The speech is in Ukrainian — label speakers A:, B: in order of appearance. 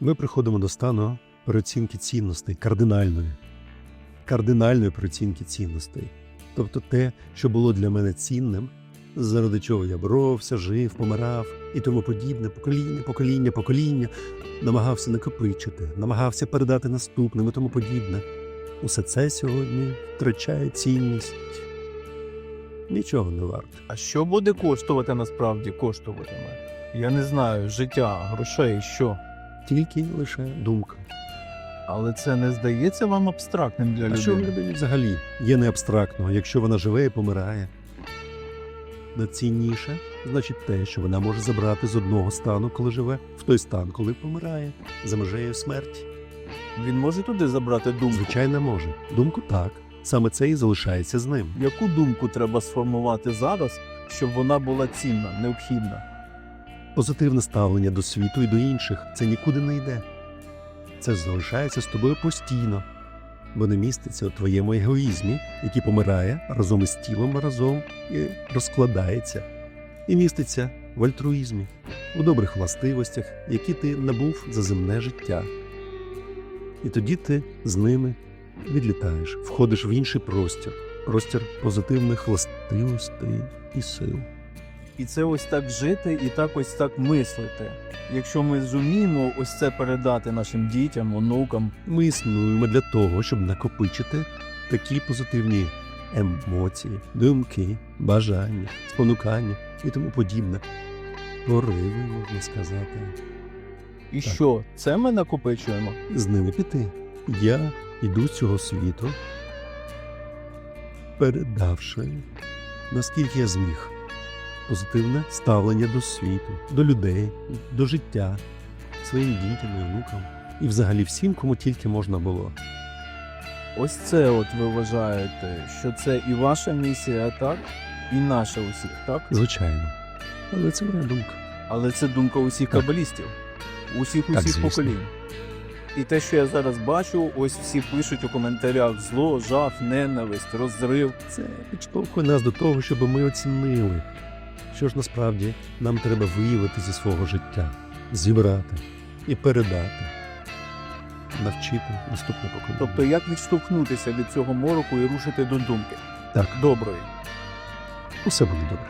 A: Ми приходимо до стану переоцінки цінностей, кардинальної, кардинальної переоцінки цінностей. Тобто те, що було для мене цінним, заради чого я боровся, жив, помирав і тому подібне, покоління, покоління, покоління, намагався накопичити, намагався передати наступним і тому подібне. Усе це сьогодні втрачає цінність. Нічого не варте.
B: А що буде коштувати насправді коштуватиме? Я не знаю, життя, грошей, що.
A: Тільки лише думка.
B: Але це не здається вам абстрактним для
A: А що в людині взагалі є не абстрактного, якщо вона живе і помирає? Найцінніше значить те, що вона може забрати з одного стану, коли живе, в той стан, коли помирає, за межею смерті.
B: Він може туди забрати думку.
A: Звичайно, може. Думку так. Саме це і залишається з ним.
B: Яку думку треба сформувати зараз, щоб вона була цінна, необхідна?
A: Позитивне ставлення до світу і до інших це нікуди не йде. Це залишається з тобою постійно, бо не міститься у твоєму егоїзмі, який помирає разом із тілом разом і розкладається, і міститься в альтруїзмі, у добрих властивостях, які ти набув за земне життя. І тоді ти з ними відлітаєш, входиш в інший простір, простір позитивних властивостей і сил.
B: І це ось так жити і так ось так мислити. Якщо ми зуміємо ось це передати нашим дітям, онукам,
A: Ми існуємо для того, щоб накопичити такі позитивні емоції, думки, бажання, спонукання і тому подібне. Пориви, можна сказати.
B: і
A: Так.
B: що це ми накопичуємо?
A: З ними піти. Я йду з цього світу, передавши, наскільки я зміг, позитивне ставлення до світу, до людей, до життя, своїм дітям і внукам. І взагалі всім, кому тільки можна було.
B: Ось це от ви вважаєте, що це і ваша місія, так? І наша усіх, так?
A: Звичайно. Але це моя думка.
B: Але це думка усіх
A: Так.
B: кабалістів, усіх усіх
A: звісно.
B: поколінь. І те, що я зараз бачу, ось всі пишуть у коментарях зло, жах, ненависть, розрив.
A: Це підштовхує нас до того, щоб ми оцінили, що ж насправді нам треба виявити зі свого життя, зібрати і передати, навчити наступне покоління.
B: Тобто, як відштовхнутися від цього мороку і рушити до думки
A: Так.
B: доброї.
A: усе буде добре.